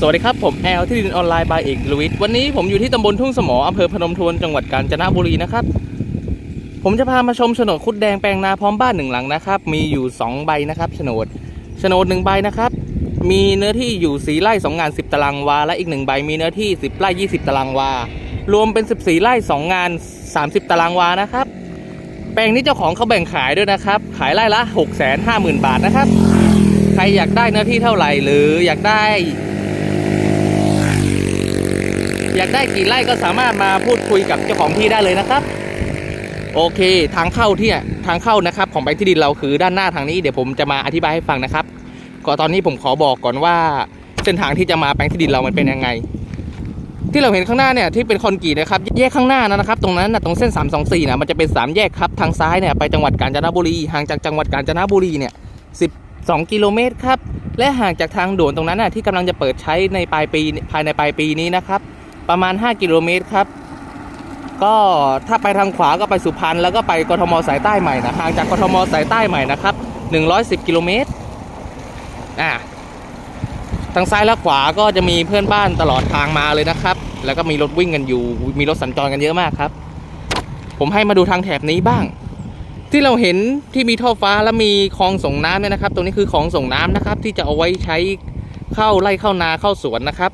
สวัสดีครับ ผมแอลที่ดินออนไลน์บายเอกลุวิทวันนี้ผมอยู่ที่ตำบลทุ่งสมออำเภอพนมทวนจังหวัดกาญจนบุรีนะครับ ผมจะพามาชมโฉนดคุดแดงแปลงนาพร้อมบ้านหนึ่งหลังนะครับ มีอยู่ 2 ใบนะครับโฉนดโฉนดหนึ่งใบนะครับ มีเนื้อที่อยู่สีไร่2งาน 10 ตารางวา และอีกหนึ่งใบมีเนื้อที่ 10ไร่20 ตารางวา รวมเป็น 14ไร่2งาน 30 ตารางวานะครับ แปลงนี้เจ้าของเขาแบ่งขายด้วยนะครับ ขายไร่ละ 6 5 0 0 0 0 บาทนะครับ ใครอยากได้เนื้อที่เท่าไหร่หรืออยากได้ อยากได้กี่ไร่ก็สามารถมาพูดคุยกับเจ้าของที่ได้เลยนะครับ โอเค ทางเข้าที่ทางเข้านะครับ ของแปลงที่ดินเราคือด้านหน้าทางนี้เดี๋ยวผมจะมาอธิบายให้ฟังนะครับก็ตอนนี้ผมขอบอกก่อนว่า เส้นทางที่จะมาแปลงที่ดินเรามันเป็นยังไง ที่เราเห็นข้างหน้าเนี่ยที่เป็นคอนกรีตนะครับแยกข้างหน้านะครับ ตรงนั้นนะตรงเส้น 324นะมันจะเป็น 3 แยกครับทางซ้ายเนี่ยไปจังหวัดกาญจนบุรีห่างจากจังหวัดกาญจนบุรีเนี่ย12 กิโลเมตรครับและห่างจากทางด่วนตรงนั้นนะที่กำลังจะเปิดใช้ในปลายปีภายในปลายปีนี้นะครับ ประมาณ 5 กิโลเมตรครับ ก็ถ้าไปทางขวาก็ไปสุพรรณแล้วก็ไปกทมสายใต้ใหม่นะห่างจากกทมสายใต้ใหม่นะครับ 110 กิโลเมตรอ่าทางซ้ายและขวาก็จะมีเพื่อนบ้านตลอดทางมาเลยนะครับ แล้วก็มีรถวิ่งกันอยู่ มีรถสัญจรกันเยอะมากครับ ผมให้มาดูทางแถบนี้บ้าง ที่เราเห็นที่มีท่อฟ้าและมีคลองส่งน้ำเนี่ยนะครับ ตรงนี้คือคลองส่งน้ำนะครับ ที่จะเอาไว้ใช้เข้าไล่เข้านาเข้าสวนนะครับ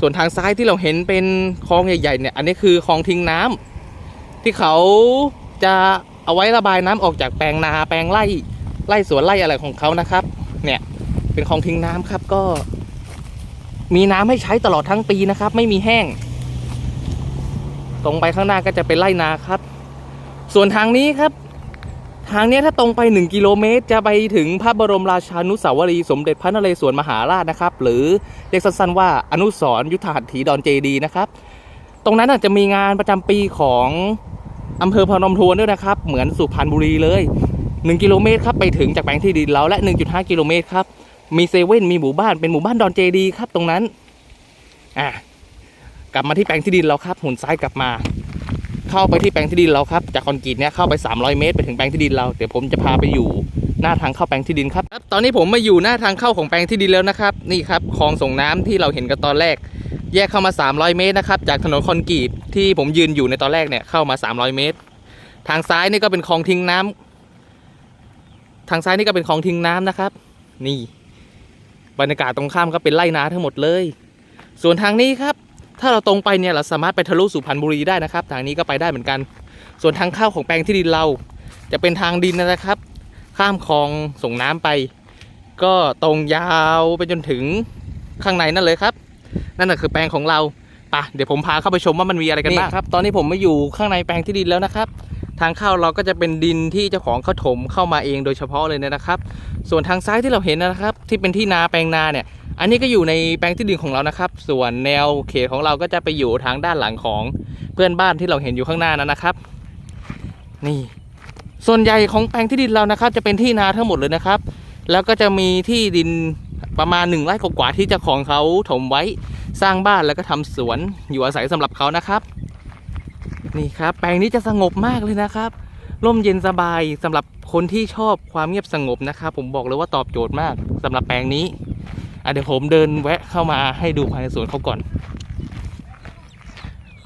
ส่วนทางซ้ายที่เราเห็นเป็นคลองใหญ่ๆเนี่ยอันนี้คือคลองทิ้งน้ำที่เขาจะเอาไว้ระบายน้ำออกจากแปลงนาแปลงไร่ไร่สวนไร่อะไรของเขานะครับ เนี่ยเป็นคลองทิ้งน้ำครับก็ มีน้ำให้ใช้ตลอดทั้งปีนะครับ ไม่มีแห้ง ตรงไปข้างหน้าก็จะเป็นไร่นาครับ ส่วนทางนี้ครับ ทางนี้ถ้าตรงไป 1 กิโลเมตร จะไปถึงพระบรมราชานุสาวรีย์สมเด็จพระนเรศวรมหาราชนะครับ หรือเรียกสั้นๆว่าอนุสรยุทธหัตถีดอนเจดีย์นะครับ ตรงนั้นอาจจะมีงานประจำปีของอำเภอพนมทวนด้วยนะครับ เหมือนสุพรรณบุรีเลย 1 กิโลเมตรครับไปถึงจากแปลงที่ดินเราและ 1.5 กิโลเมตรครับ มีเซเว่นมีหมู่บ้านเป็นหมู่บ้านดอนเจดีย์ครับตรงนั้นอะกลับมาที่แปลงที่ดินเราครับหมุนซ้ายกลับมา เข้าไปที่แปลงที่ดินเราครับ จากคอนกรีตเนี่ยเข้าไป 300 เมตรไปถึงแปลงที่ดินเรา เดี๋ยวผมจะพาไปอยู่หน้าทางเข้าแปลงที่ดินครับ ตอนนี้ผมมาอยู่หน้าทางเข้าของแปลงที่ดินแล้วนะครับ นี่ครับคลองส่งน้ำที่เราเห็นกันตอนแรก แยกเข้ามา 300 เมตรนะครับจากถนนคอนกรีตที่ผมยืนอยู่ในตอนแรกเนี่ยเข้ามา 300 เมตร ทางซ้ายนี่ก็เป็นคลองทิ้งน้ำทางซ้ายนี่ก็เป็นคลองทิ้งน้ำนะครับ นี่ บรรยากาศตรงข้ามก็เป็นไร่นาทั้งหมดเลย ส่วนทางนี้ครับ ถ้าเราตรงไปเนี่ยเราสามารถไปทะลุสุพรรณบุรีได้นะครับ ทางนี้ก็ไปได้เหมือนกัน ส่วนทางเข้าของแปลงที่ดินเรา จะเป็นทางดินนะครับ ข้ามคลองส่งน้ำไป ก็ตรงยาวไปจนถึงข้างในนั่นเลยครับ นั่นแหะคือแปลงของเราปะเดี๋ยวผมพาเข้าไปชมว่ามันมีอะไรกันบ้างครับ ตอนนี้ผมมาอยู่ข้างในแปลงที่ดินแล้วนะครับ ทางเข้าเราก็จะเป็นดินที่เจ้าของเขาถมเข้ามาเองโดยเฉพาะเลยนะครับ ส่วนทางซ้ายที่เราเห็นนะครับ ที่เป็นที่นาแปลงนาเนี่ย อันนี้ก็อยู่ในแปลงที่ดินของเรานะครับ ส่วนแนวเขตของเราก็จะไปอยู่ทางด้านหลังของเพื่อนบ้านที่เราเห็นอยู่ข้างหน้านั้นนะครับ นี่ ส่วนใหญ่ของแปลงที่ดินเรานะครับ จะเป็นที่นาทั้งหมดเลยนะครับ แล้วก็จะมีที่ดินประมาณหนึ่งไร่กว่าที่เจ้าของเขาถมไว้สร้างบ้านแล้วก็ทำสวนอยู่อาศัยสำหรับเขานะครับ นี่ครับ แปลงนี้จะสงบมากเลยนะครับร่มเย็นสบายสำหรับคนที่ชอบความเงียบสงบนะครับ ผมบอกเลยว่าตอบโจทย์มากสำหรับแปลงนี้ เดี๋ยวผมเดินแวะเข้ามาให้ดูภายในสวนเขาก่อน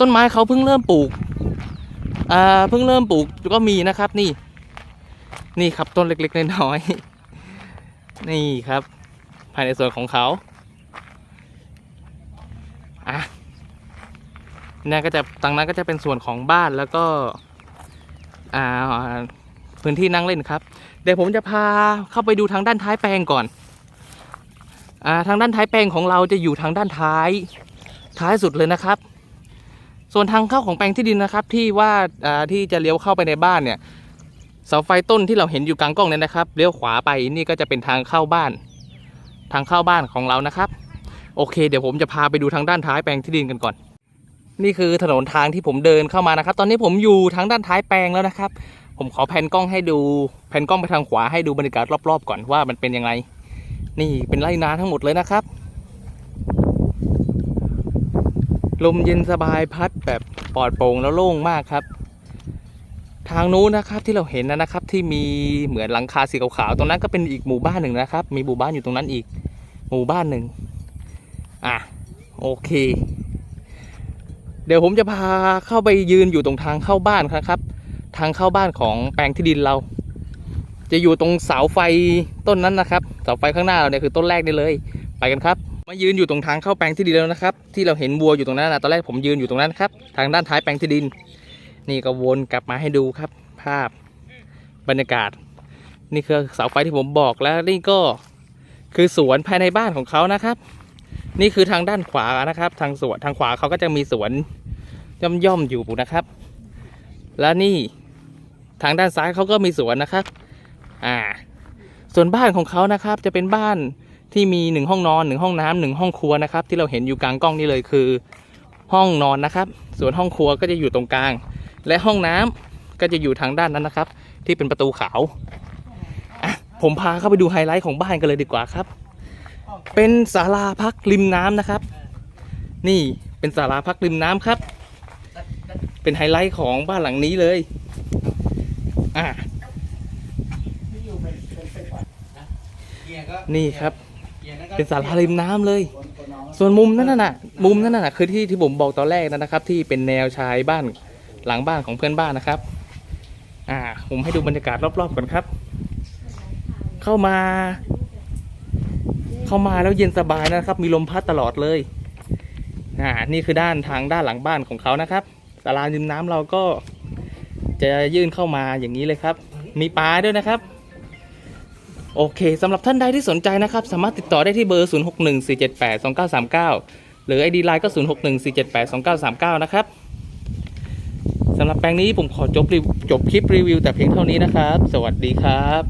ต้นไม้เขาเพิ่งเริ่มปลูกอ่าเพิ่งเริ่มปลูกก็มีนะครับนี่ นี่ครับต้นเล็กๆน้อยๆนี่ครับ ภายในสวนของเขาอะนั่นก็จะตรงนั้นก็จะเป็นส่วนของบ้านแล้วก็อ่าพื้นที่นั่งเล่นครับ เดี๋ยวผมจะพาเข้าไปดูทางด้านท้ายแปลงก่อน ทางด้านท้ายแปลงของเราจะอยู่ทางด้านท้ายท้ายสุดเลยนะครับ ส่วนทางเข้าของแปลงที่ดินนะครับ ที่ว่าที่จะเลี้ยวเข้าไปในบ้านเนี่ยเสาไฟต้นที่เราเห็นอยู่กลางกล้องเนี่ยนะครับเลี้ยวขวาไปนี่ก็จะเป็นทางเข้าบ้าน ทางเข้าบ้านของเรานะครับ โอเค เดี๋ยวผมจะพาไปดูทางด้านท้ายแปลงที่ดินกันก่อน นี่คือถนนทางที่ผมเดินเข้ามานะครับ ตอนนี้ผมอยู่ทางด้านท้ายแปลงแล้วนะครับ ผมขอแผ่นกล้องให้ดูแผ่นกล้องไปทางขวาให้ดูบรรยากาศรอบๆ ก่อนว่ามันเป็นยังไง นี่เป็นไร่นาทั้งหมดเลยนะครับ ลมเย็นสบายพัดแบบปลอดโปร่งแล้วโล่งมากครับ ทางนู้นนะครับที่เราเห็นนะนะครับ ที่มีเหมือนหลังคาสีขาวๆตรงนั้นก็เป็นอีกหมู่บ้านหนึ่งนะครับ มีหมู่บ้านอยู่ตรงนั้นอีกหมู่บ้านหนึ่งอะโอเค เดี๋ยวผมจะพาเข้าไปยืนอยู่ตรงทางเข้าบ้านครับ ทางเข้าบ้านของแปลงที่ดินเรา จะอยู่ตรงเสาไฟต้นนั้นนะครับ เสาไฟข้างหน้าเราเนี่ยคือต้นแรกนี่เลย ไปกันครับ มายืนอยู่ตรงทางเข้าแปลงที่ดินแล้วนะครับ ที่เราเห็นวัวอยู่ตรงนั้นนะตอนแรกผมยืนอยู่ตรงนั้นครับ ทางด้านท้ายแปลงที่ดิน นี่ก็วนกลับมาให้ดูครับ ภาพบรรยากาศ นี่คือเสาไฟที่ผมบอกแล้วนี่ก็คือสวนภายในบ้านของเขานะครับ นี่คือทางด้านขวานะครับ ทางสวนทางขวาเขาก็จะมีสวนย่อมย่อมๆอยู่นะครับ และนี่ทางด้านซ้ายเขาก็มีสวนนะครับ อ่า ส่วนบ้านของเขานะครับจะเป็นบ้านที่มีหนึ่งห้องนอนหนึ่งห้องน้ำหนึ่งห้องครัวนะครับ ที่เราเห็นอยู่กลางกล้องนี่เลยคือ ห้องนอนนะครับ ส่วนห้องครัวก็จะอยู่ตรงกลาง และห้องน้ำก็จะอยู่ทางด้านนั้นนะครับ ที่เป็นประตูขาวผมพาเข้าไปดูไฮไลท์ของบ้านกันเลยดีกว่าครับ เป็นศาลาพักริมน้ำนะครับ นี่เป็นศาลาพักริมน้ำครับ เป็นไฮไลท์ของบ้านหลังนี้เลย อ่า นี่ครับ เป็นศาลาริมน้ำเลย ส่วนมุมนั่นน่ะ มุมนั่นน่ะคือที่ที่ผมบอกตอนแรกนะครับ ที่เป็นแนวชายบ้านหลังบ้านของเพื่อนบ้านนะครับ อ่า ผมให้ดูบรรยากาศรอบๆก่อนครับ เข้ามา เข้ามาแล้วเย็นสบายนะครับ มีลมพัดตลอดเลย อ่า นี่คือด้านทางด้านหลังบ้านของเขานะครับศาลาริมน้ำเราก็จะยื่นเข้ามาอย่างนี้เลยครับ มีปลาด้วยนะครับ โอเคสำหรับท่านใดที่สนใจนะครับ สามารถติดต่อได้ที่เบอร์ 0614782939 หรือ ID Line ก็ 0614782939 นะครับสำหรับแปลงนี้ผมขอจบรีจบคลิปรีวิวแต่เพียงเท่านี้นะครับ สวัสดีครับ